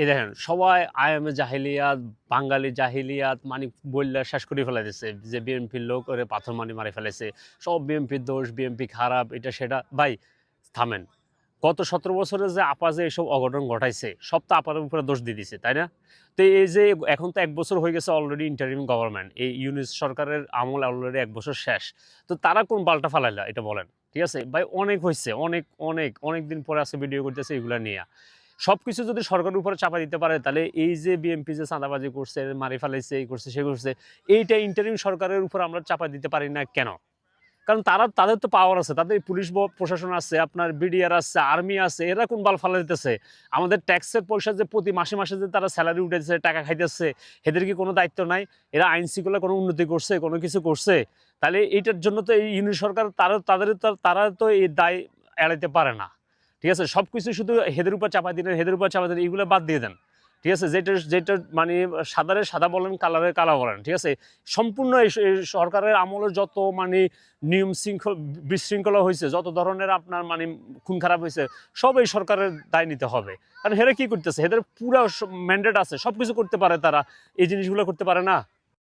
এই দেখেন, সবাই আয়ামে জাহিলিয়াত, বাঙালি জাহিলিয়াত মানে বললে শেষ করে ফেলে দিচ্ছে যে বিএনপির লোক ওরে পাথর মানি মারি ফেলেছে সব বিএনপির দোষ, বিএনপি খারাপ, এটা সেটা। ভাই, থামেন। গত সতেরো বছরে যে আপা যে এইসব অঘটন ঘটাইছে, সব তো আপার উপরে দোষ দিয়ে দিছে, তাই না? তো এই যে এখন তো এক বছর হয়ে গেছে অলরেডি ইন্টারিম গভর্নমেন্ট এই ইউনিস সরকারের আমল অলরেডি এক বছর শেষ। তো তারা কোন পাল্টা ফালাইলা, এটা বলেন, ঠিক আছে? ভাই, অনেক হয়েছে অনেক অনেক অনেক দিন পরে আছে ভিডিও করতেছে, এগুলা নিয়ে। সব কিছু যদি সরকারের উপরে চাপা দিতে পারে, তাহলে এই যে বিএনপি যে চাঁদাবাজি করছে, মারি ফেলাইছে, এই করছে সে করছে, এইটা ইন্টারিম সরকারের উপর আমরা চাপা দিতে পারি না কেন? কারণ তারা, তাদের তো পাওয়ার আছে, তাদের পুলিশ প্রশাসন আছে, আপনার বিডিআর আছে আর্মি আছে, এরা কোন বাল ফালা দিতেছে আমাদের ট্যাক্সের পয়সা যে প্রতি মাসে মাসে যে তারা স্যালারি উঠেছে টাকা খাইতেছে, এদের কি কোনো দায়িত্ব নাই? এরা আইন শৃঙ্খলা কোনো উন্নতি করছে, কোনো কিছু করছে? তাহলে এইটার জন্য তো এই ইউনিট সরকার, তারা, তাদের তো- তারা তো এই দায় এড়াইতে পারে না। ঠিক আছে? সব কিছু শুধু হেদের উপর চাপা দিলেন হেদের উপর চাপা দিলেন এগুলো বাদ দিয়ে দেন। ঠিক আছে? যেটা যেটা মানে সাদারে সাদা বলেন, কালারে কালা বলেন, ঠিক আছে? সম্পূর্ণ এই সরকারের আমলে যত মানে নিয়ম শৃঙ্খল, বিশৃঙ্খলা হয়েছে যত ধরনের আপনার মানে খুন খারাপ হয়েছে সব এই সরকারের দায় নিতে হবে। কারণ হেরা কি করতেছে? হেদের পুরো ম্যান্ডেট আছে সব কিছু করতে পারে তারা, এই জিনিসগুলো করতে পারে না?